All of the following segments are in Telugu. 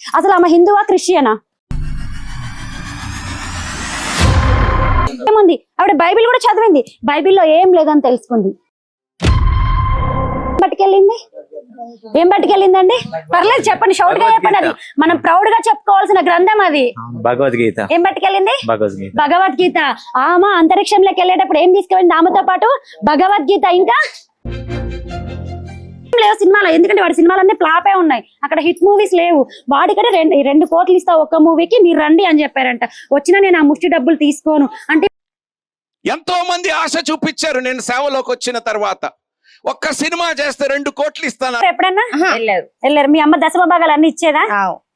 అసలు ఆమె హిందువా క్రిస్టియనా? ఏముంది? ఆవిడ బైబిల్ కూడా చదివింది. బైబిల్లో ఏం లేదని తెలుసుకుంది. ఏం పట్టుకెళ్ళింది? ఏం పట్టుకెళ్ళిందండి? పర్లేదు చెప్పండి షౌట్గా చెప్పండి అది. మనం ప్రౌడ్గా చెప్పుకోవాల్సిన గ్రంథం అది. భగవద్గీత. ఏం పట్టుకెళ్ళింది? భగవద్గీత. ఆమె అంతరిక్షంలోకి వెళ్ళేటప్పుడు ఏం తీసుకెళ్ళింది ఆమెతో పాటు భగవద్గీత ఇంకా? లేవు సినిమాలో. ఎందుకంటే వాడి సినిమాలన్నీ ఫ్లాపే ఉన్నాయి. అక్కడ హిట్ మూవీస్ లేవు. వాడికంటే రెండు రెండు కోట్లు ఇస్తా ఒక్క మూవీకి మీరు రండి అని చెప్పారంట. వచ్చినా నేను ఆ ముష్టి డబ్బులు తీసుకోను. అంటే ఎంతో మంది ఆశ చూపించారు నేను సేవలోకి వచ్చిన తర్వాత. ఒక్క సినిమా చేస్తే రెండు కోట్లు ఇస్తాను? ఎప్పుడన్నా? వెళ్ళారు. వెళ్ళారు. మీ అమ్మ దశమ భాగాలు అన్ని ఇచ్చేదా.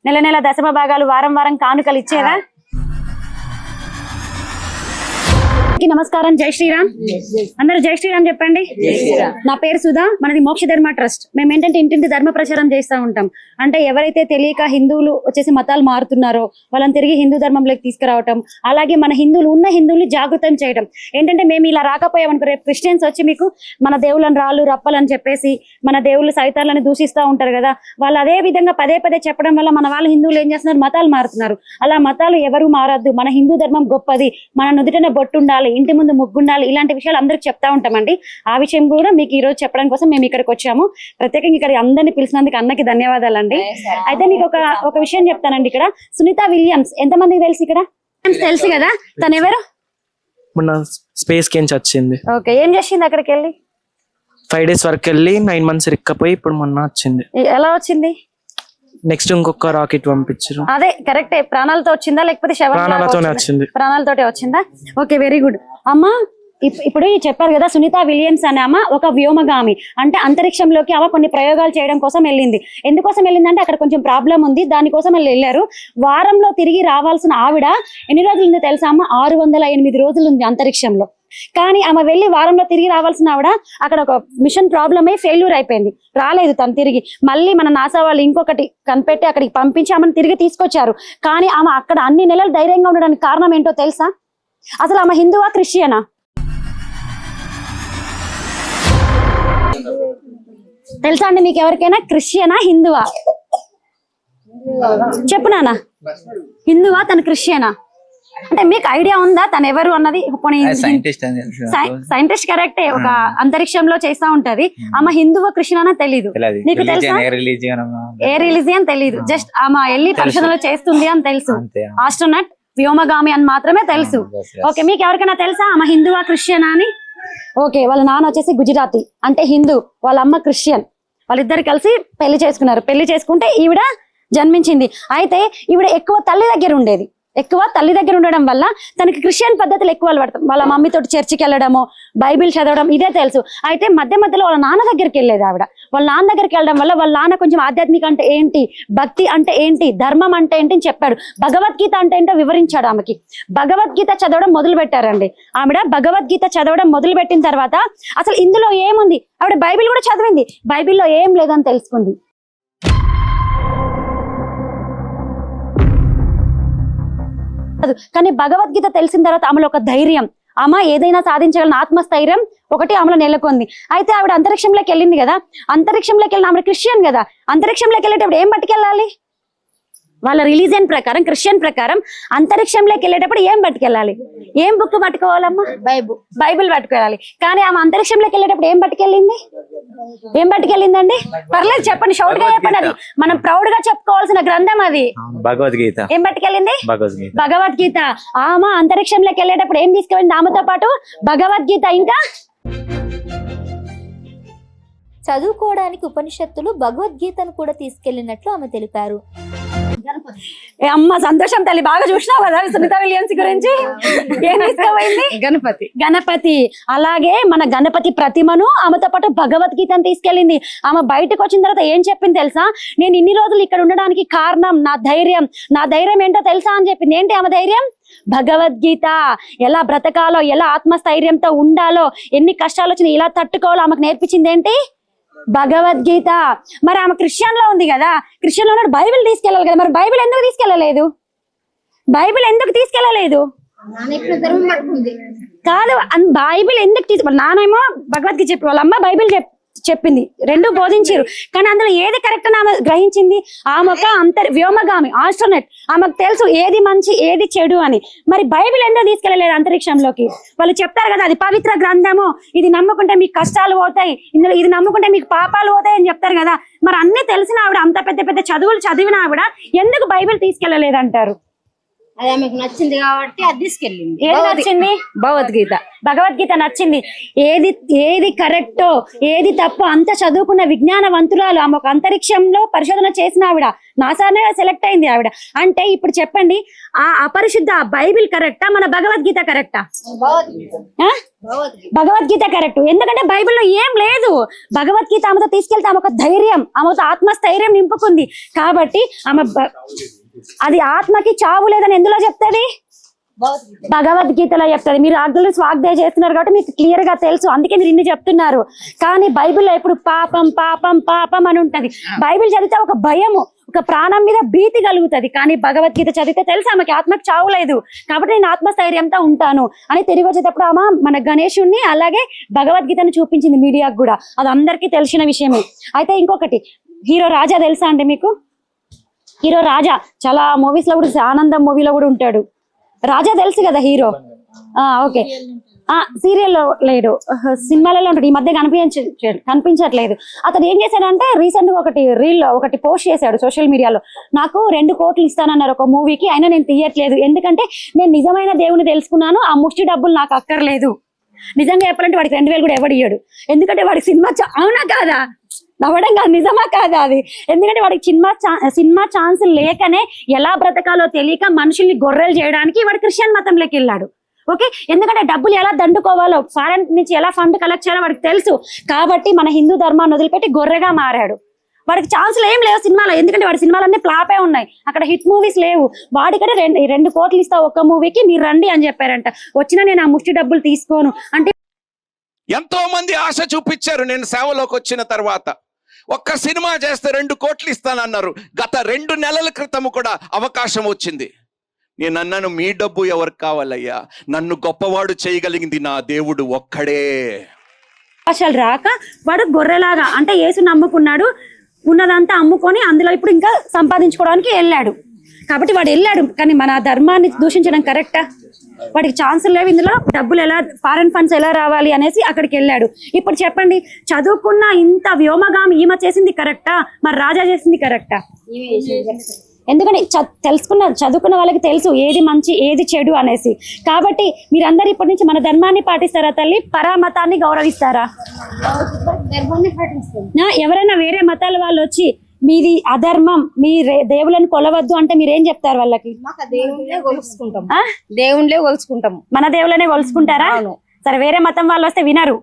నెల నెల దశమ భాగాలు వారం వారం కానుకలు ఇచ్చేదా? నమస్కారం. జై శ్రీరామ్. అందరూ జై శ్రీరామ్ చెప్పండి. నా పేరు సుధా మనది మోక్ష ధర్మ ట్రస్ట్. మేము ఏంటంటే ఇంటింటి ధర్మ ప్రచారం చేస్తూ ఉంటాం. అంటే ఎవరైతే తెలియక హిందువులు వచ్చేసి మతాలు మారుతున్నారో వాళ్ళని తిరిగి హిందూ ధర్మంలోకి తీసుకురావటం అలాగే మన హిందువులు ఉన్న హిందువుల్ని జాగృతం చేయడం ఏంటంటే మేము ఇలా రాకపోయామనుకో రేపు క్రిస్టియన్స్ వచ్చి మీకు మన దేవుళ్ళని రాళ్ళు రప్పలని చెప్పేసి మన దేవుళ్ళు సైతాలని దూషిస్తూ ఉంటారు కదా. వాళ్ళు అదే విధంగా పదే పదే చెప్పడం వల్ల మన వాళ్ళు హిందువులు ఏం చేస్తున్నారు? మతాలు మారుతున్నారు. అలా మతాలు ఎవరు మారద్దు. మన హిందూ ధర్మం గొప్పది. మన నుదుటిన బొట్టు ఉండాలి ఇంటి ముందు ముగ్గు ఉండాలి ఇలాంటి విషయాలు అందరికి చెప్తా ఉంటామండి. ఆ విషయం కూడా మీకు ఈ రోజు చెప్పడం కోసం మేము ఇక్కడికి వచ్చాము. ప్రత్యేకంగా ఇక్కడ అందరినీ పిలిచినందుకు అన్నకి ధన్యవాదాలండి. అయితే మీకు ఒక ఒక విషయం చెప్తానండి ఇక్కడ. సునీత విలియమ్స్ ఎంతమందికి తెలుసు ఇక్కడ? విలియమ్స్ తెలుసు కదా? తను ఎవరు? మొన్న స్పేస్ వచ్చింది ఓకే ఏం చేసింది అక్కడికి వెళ్ళి? ఫైవ్ డేస్ వరకు వెళ్ళి నైన్ మంత్స్ రిక్కపోయి ఇప్పుడు మొన్న వచ్చింది. ఎలా వచ్చింది? నెక్స్ట్ ఇంకొక రాకెట్ పంపించారు. అదే కరెక్టే ప్రాణాలతో వచ్చిందా? లేకపోతే ప్రాణాలతోనే వచ్చిందా? ప్రాణాలతోటే వచ్చిందా? ఓకే వెరీ గుడ్ అమ్మా ఇప్- ఇప్పుడు చెప్పారు కదా సునీత విలియమ్స్ అనే ఆమె ఒక వ్యోమగామి. అంటే అంతరిక్షంలోకి ఆమె కొన్ని ప్రయోగాలు చేయడం కోసం వెళ్ళింది. ఎందుకోసం వెళ్ళిందంటే అక్కడ కొంచెం ప్రాబ్లం ఉంది. దానికోసం వెళ్ళి వెళ్ళారు. వారంలో తిరిగి రావాల్సిన ఆవిడ ఎన్ని రోజులు ఉంది తెలుసా అమ్మ? ఆరు వందల ఎనిమిది రోజులు ఉంది అంతరిక్షంలో. కానీ ఆమె వెళ్ళి వారంలో తిరిగి రావాల్సిన ఆవిడ అక్కడ ఒక మిషన్ ప్రాబ్లమే అయి ఫెయిల్యూర్ అయిపోయింది. రాలేదు తను తిరిగి. మళ్ళీ మన నాసా వాళ్ళు ఇంకొకటి కనిపెట్టి అక్కడికి పంపించి ఆమెను తిరిగి తీసుకొచ్చారు. కానీ ఆమె అక్కడ అన్ని నెలలు ధైర్యంగా ఉండడానికి కారణం ఏంటో తెలుసా? అసలు ఆమె హిందువా క్రిస్టియనా? తెలుసా అండి మీకు ఎవరికైనా క్రిస్టియనా హిందువా? చెప్పు నానా హిందువా తను క్రిస్టియనా? అంటే మీకు ఐడియా ఉందా? తను ఎవరు అన్నది? సైంటిస్ట్. సైంటిస్ట్ కరెక్టే. ఒక అంతరిక్షంలో చేస్తా ఉంటది. ఆమె హిందువా క్రిస్టియనా తెలీదు. నీకు తెలుసా? ఏ రిలీజియన్ తెలీదు. జస్ట్ ఆమె వెళ్ళి పరిశోధనలు చేస్తుంది అని తెలుసు. ఆస్ట్రోనట్ వ్యోమగామి అని మాత్రమే తెలుసు. ఓకే మీకు ఎవరికైనా తెలుసా? ఆమె హిందువా క్రిస్టియనా అని? ఓకే వాళ్ళ నాన్న వచ్చేసి గుజరాతీ. అంటే హిందూ. వాళ్ళ అమ్మ క్రిస్టియన్. వాళ్ళిద్దరు కలిసి పెళ్ళి చేసుకున్నారు. పెళ్ళి చేసుకుంటే ఈవిడ జన్మించింది. అయితే ఈవిడ ఎక్కువ తల్లి దగ్గర ఉండేది. ఎక్కువ తల్లి దగ్గర ఉండడం వల్ల తనకి క్రిస్టియన్ పద్ధతులు ఎక్కువ అలవాడతాం వాళ్ళ మమ్మీతో చర్చికి వెళ్ళడము బైబిల్ చదవడం ఇదే తెలుసు. అయితే మధ్య మధ్యలో వాళ్ళ నాన్న దగ్గరికి వెళ్ళేది ఆవిడ. వాళ్ళ నాన్న దగ్గరికి వెళ్ళడం వల్ల వాళ్ళ నాన్న కొంచెం ఆధ్యాత్మిక అంటే ఏంటి భక్తి అంటే ఏంటి ధర్మం అంటే ఏంటి అని చెప్పాడు. భగవద్గీత అంటే ఏంటో వివరించాడు ఆమెకి. భగవద్గీత చదవడం మొదలు పెట్టారండి ఆవిడ భగవద్గీత చదవడం మొదలు పెట్టిన తర్వాత అసలు ఇందులో ఏముంది? ఆవిడ బైబిల్ కూడా చదివింది. బైబిల్లో ఏం లేదని తెలుసుకుంది. కాదు. కానీ భగవద్గీత తెలిసిన తర్వాత ఆమెలో ఒక ధైర్యం. ఆమె ఏదైనా సాధించగలన ఆత్మస్థైర్యం ఒకటి ఆమెలో నెలకొంది. అయితే ఆవిడ అంతరిక్షంలోకి వెళ్ళింది కదా. అంతరిక్షంలోకి వెళ్ళిన ఆమె క్రిస్టియన్ కదా. అంతరిక్షంలోకి వెళ్ళేటప్పుడు ఏం పట్టుకెళ్ళాలి? వాళ్ళ రిలీజియన్ ప్రకారం క్రిస్టియన్ ప్రకారం అంతరిక్షంలోకి వెళ్ళేటప్పుడు ఏం పట్టుకెళ్ళాలి? ఏం బుక్ పట్టుకోవాలమ్మా? బైబుల్ బైబిల్ పట్టుకెళ్ళాలి. కానీ ఆమె అంతరిక్షంలోకి వెళ్ళేటప్పుడు ఏం పట్టుకెళ్ళింది? ఏం పట్టుకెళ్ళిందండి? పర్లేదు చెప్పండి షౌట్గా చెప్పండి అది. మనం ప్రౌడ్గా చెప్పుకోవాల్సిన గ్రంథం అది. భగవద్గీత. ఏం పట్టుకెళ్ళింది? భగవద్గీత. భగవద్గీత. ఆమె అంతరిక్షంలోకి వెళ్ళేటప్పుడు ఏం తీసుకెళ్ళింది? ఆమెతో పాటు భగవద్గీత ఇంకా? చదువుకోవడానికి ఉపనిషత్తులు భగవద్గీతను కూడా తీసుకెళ్ళినట్లు ఆమె తెలిపారు. ఏ అమ్మ సంతోషం తల్లి బాగా చూసినావు కదా సునీత విలియమ్స్ గురించి? ఏం తీసుకుపోయింది? గణపతి. గణపతి. అలాగే మన గణపతి ప్రతిమను ఆమెతో పాటు భగవద్గీతను తీసుకెళ్ళింది. ఆమె బయటకు వచ్చిన తర్వాత ఏం చెప్పింది తెలుసా? నేను ఇన్ని రోజులు ఇక్కడ ఉండడానికి కారణం నా ధైర్యం. నా ధైర్యం ఏంటో తెలుసా అని చెప్పింది. ఏంటి ఆమె ధైర్యం? భగవద్గీత. ఎలా బ్రతకాలో ఎలా ఆత్మస్థైర్యంతో ఉండాలో ఎన్ని కష్టాలు వచ్చినా ఎలా తట్టుకోవాలో ఆమెకు నేర్పించింది ఏంటి? భగవద్గీత. మరి ఆమె క్రిస్టియన్లో ఉంది కదా క్రిస్టియన్లో ఉన్నాడు బైబిల్ తీసుకెళ్ళాలి కదా మరి బైబిల్ ఎందుకు తీసుకెళ్ళలేదు? బైబిల్ ఎందుకు తీసుకెళ్ళలేదు? కాదు బైబిల్ ఎందుకు తీసు వాళ్ళ నానేమో భగవద్గీత చెప్పి వాళ్ళ అమ్మ బైబిల్ చెప్ చెప్పింది. రెండు బోధించారు కానీ అందులో ఏది కరెక్ట్ అని ఆమె గ్రహించింది? ఆమె ఒక అంతర్ వ్యోమగామి ఆస్ట్రోనెట్ ఆమెకు తెలుసు ఏది మంచి ఏది చెడు అని. మరి బైబిల్ ఎందుకు తీసుకెళ్ళలేదు అంతరిక్షంలోకి? వాళ్ళు చెప్తారు కదా అది పవిత్ర గ్రంథము. ఇది నమ్ముకుంటే మీకు కష్టాలు పోతాయి. ఇందులో ఇది నమ్ముకుంటే మీకు పాపాలు పోతాయి అని చెప్తారు కదా. మరి అన్ని తెలిసిన ఆవిడ అంత పెద్ద పెద్ద చదువులు చదివిన ఆవిడ ఎందుకు బైబిల్ తీసుకెళ్ళలేదు అంటారు అది ఆమెకు నచ్చింది కాబట్టి అది తీసుకెళ్ళింది. ఏది నచ్చింది? భగవద్గీత. భగవద్గీత నచ్చింది. ఏది ఏది కరెక్టో ఏది తప్పో అంత చదువుకున్న విజ్ఞానవంతురాలు ఆమె ఒక అంతరిక్షంలో పరిశోధన చేసిన ఆవిడ. నాసానే సెలెక్ట్ అయింది ఆవిడ. అంటే ఇప్పుడు చెప్పండి ఆ అపరిశుద్ధ బైబిల్ కరెక్టా మన భగవద్గీత కరెక్టా భగవద్గీత. కరెక్ట్ ఎందుకంటే బైబిల్లో ఏం లేదు. భగవద్గీత ఆమెతో తీసుకెళ్తే ఆమె ఒక ధైర్యం ఆమెతో ఆత్మస్థైర్యం నింపుకుంది. కాబట్టి ఆమె అది ఆత్మకి చావు లేదని ఎందులో చెప్తుంది? భగవద్గీత భగవద్గీతలో చెప్తుంది. మీరు అగ్గులు స్వాగ్దయ చేస్తున్నారు కాబట్టి మీకు క్లియర్గా తెలుసు. అందుకే మీరు ఇన్ని చెప్తున్నారు. కానీ బైబిల్లో ఎప్పుడు పాపం పాపం పాపం అని ఉంటది. బైబిల్ చదివితే ఒక భయము ఒక ప్రాణం మీద భీతి కలుగుతది. కానీ భగవద్గీత చదివితే తెలుసు? ఆమెకి ఆత్మకి చావు లేదు. కాబట్టి నేను ఆత్మస్థైర్యంతో ఉంటాను అని తిరిగి వచ్చేటప్పుడు ఆమె మన గణేశుణ్ణి అలాగే భగవద్గీతను చూపించింది మీడియాకు కూడా. అది అందరికీ తెలిసిన విషయమే. అయితే ఇంకొకటి హీరో రాజా తెలుసా అండి మీకు? హీరో రాజా చాలా మూవీస్లో కూడా ఆనందం మూవీలో కూడా ఉంటాడు. రాజా తెలుసు కదా హీరో? ఆ ఓకే. ఆ సీరియల్లో లేడు. సినిమాలలో ఉంటాడు. ఈ మధ్య కనిపించ కనిపించట్లేదు. అతను ఏం చేశాడంటే రీసెంట్గా ఒకటి రీల్ ఒకటి పోస్ట్ చేశాడు సోషల్ మీడియాలో నాకు రెండు కోట్లు ఇస్తానన్నారు ఒక మూవీకి అయినా నేను తీయట్లేదు. ఎందుకంటే నేను నిజమైన దేవుని తెలుసుకున్నాను. ఆ ముష్టి డబ్బులు నాకు అక్కర్లేదు. నిజంగా చెప్పాలంటే వాడికి రెండు వేలు కూడా ఎవడు ఇయ్యడు. ఎందుకంటే వాడికి సినిమా అవునా కాదా? నవ్వడం కాదు నిజమా కాదా అది? ఎందుకంటే వాడికి సినిమా సినిమా ఛాన్స్ లేకనే ఎలా బ్రతకాలో తెలియక మనుషుల్ని గొర్రెలు చేయడానికి వాడు క్రిస్టియన్ మతంలోకి వెళ్ళాడు. ఓకే? ఎందుకంటే డబ్బులు ఎలా దండుకోవాలో ఫారెన్ నుంచి ఎలా ఫండ్ కలెక్ట్ చేయాలో వాడికి తెలుసు. కాబట్టి మన హిందూ ధర్మాన్ని వదిలిపెట్టి గొర్రెగా మారాడు. వాడికి ఛాన్స్లు ఏం లేవు సినిమాలో. ఎందుకంటే వాడి సినిమాలన్నీ ఫ్లాపే ఉన్నాయి. అక్కడ హిట్ మూవీస్ లేవు. వాడికంటే రెండు రెండు కోట్లు ఇస్తా ఒక్క మూవీకి మీరు రండి అని చెప్పారంట. వచ్చినా నేను ఆ ముష్టి డబ్బులు తీసుకోను. అంటే ఎంతో మంది ఆశ చూపించారు నేను సేవలోకి వచ్చిన తర్వాత. ఒక్క సినిమా చేస్తే రెండు కోట్లు ఇస్తానన్నారు. గత రెండు నెలల క్రితం కూడా అవకాశం వచ్చింది. నేను అన్నాను మీ డబ్బు ఎవరికి కావాలయ్యా? నన్ను గొప్పవాడు చేయగలిగింది నా దేవుడు ఒక్కడే. అవకాశాలు రాక వాడు గొర్రెలాగా అంటే యేసు నమ్ముకున్నాడు. ఉన్నదంతా అమ్ముకొని అందులో ఇప్పుడు ఇంకా సంపాదించుకోవడానికి వెళ్ళాడు. కాబట్టి వాడు వెళ్ళాడు కానీ మన ధర్మాన్ని దూషించడం కరెక్టా? వాడికి ఛాన్సులు లేవు ఇందులో డబ్బులు ఎలా ఫారెన్ ఫండ్స్ ఎలా రావాలి అనేసి అక్కడికి వెళ్ళాడు. ఇప్పుడు చెప్పండి చదువుకున్న ఇంత వ్యోమగామి ఈమె చేసింది కరెక్టా? మరి రాజా చేసింది కరెక్టా? ఎందుకంటే చ- తెలుసుకున్న చదువుకున్న వాళ్ళకి తెలుసు ఏది మంచి ఏది చెడు అనేసి. కాబట్టి మీరందరూ ఇప్పటి నుంచి మన ధర్మాన్ని పాటిస్తారా తల్లి? పరామతాన్ని గౌరవిస్తారా? ఎవరైనా వేరే మతాల వాళ్ళు వచ్చి మీది అధర్మం మీ దేవులను కొలవద్దు అంటే మీరేం చెప్తారు వాళ్ళకి? దేవుళ్ళే కొలుసుకుంటాం. మన దేవులనే కొలుసుకుంటారా. సరే వేరే మతం వాళ్ళు వస్తే వినరు.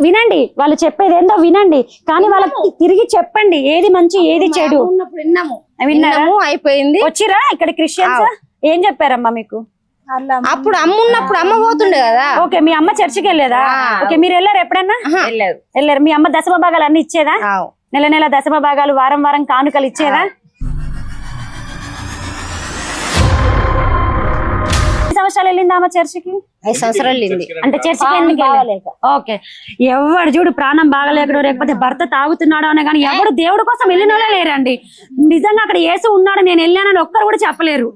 వినండి వాళ్ళు చెప్పేది ఏందో వినండి. కానీ వాళ్ళకి తిరిగి చెప్పండి ఏది మంచి ఏది చెడు. ఉన్నప్పుడు విన్నాము. విన్నాము అయిపోయింది. వచ్చిరా ఇక్కడ క్రిస్టియన్స్? ఏం చెప్పారమ్మా మీకు? అప్పుడు అమ్మ ఉన్నప్పుడు అమ్మ పోతుండే కదా. ఓకే మీ అమ్మ చర్చికి వెళ్ళేదా. ఓకే మీరు వెళ్ళారు ఎప్పుడన్నా? వెళ్ళారు. మీ అమ్మ దశమ భాగాలు అన్ని ఇచ్చేదా. నెల నెల దశమ భాగాలు వారం వారం కానుకలు ఇచ్చేదా? వెళ్ళింది ఆమె చర్చికి? ఐదు సంవత్సరాలు వెళ్ళింది. అంటే చర్చికి ఎందుకు? ఓకే. ఎవడు చూడు ప్రాణం బాగలేకడో లేకపోతే భర్త తాగుతున్నాడో అనే కానీ ఎవడు దేవుడి కోసం వెళ్ళిన వాళ్ళే లేరండి. నిజంగా అక్కడ యేసు ఉన్నాడు నేను వెళ్ళానని ఒక్కరు కూడా చెప్పలేరు.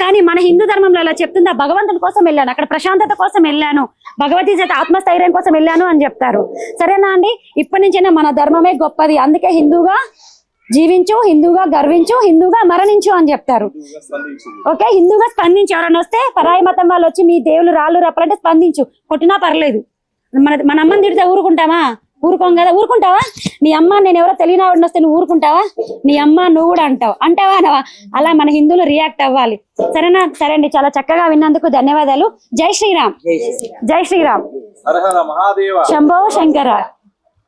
కానీ మన హిందూ ధర్మంలో అలా చెప్తుంది? ఆ భగవంతుని కోసం వెళ్ళాను అక్కడ ప్రశాంతత కోసం వెళ్ళాను భగవతీ చేత ఆత్మస్థైర్యం కోసం వెళ్ళాను అని చెప్తారు. సరేనా అండి? ఇప్పటి నుంచైనా మన ధర్మమే గొప్పది. అందుకే హిందూగా జీవించు హిందూగా గర్వించు హిందూగా మరణించు అని చెప్తారు. ఓకే? హిందూగా స్పందించు. ఎవరైనా వస్తే పరాయి మతం వాళ్ళు వచ్చి మీ దేవుళ్ళు రాళ్ళు రప్పలంటే స్పందించు. కొట్టినా పర్లేదు. మన మన అమ్మని తిడితే ఊరుకుంటావా? ఊరుకోం కదా. ఊరుకుంటావా? నీ అమ్మ నేను ఎవరో తెలియని ఆవిడని వస్తే నువ్వు ఊరుకుంటావా? నీ అమ్మ నువ్వు కూడా అంటావు. అంటావా అనవా? అలా మన హిందువులు రియాక్ట్ అవ్వాలి. సరేనా? సరే అండి. చాలా చక్కగా విన్నందుకు ధన్యవాదాలు. జై శ్రీరామ్. జై శ్రీరామ్. శంభో శంకర.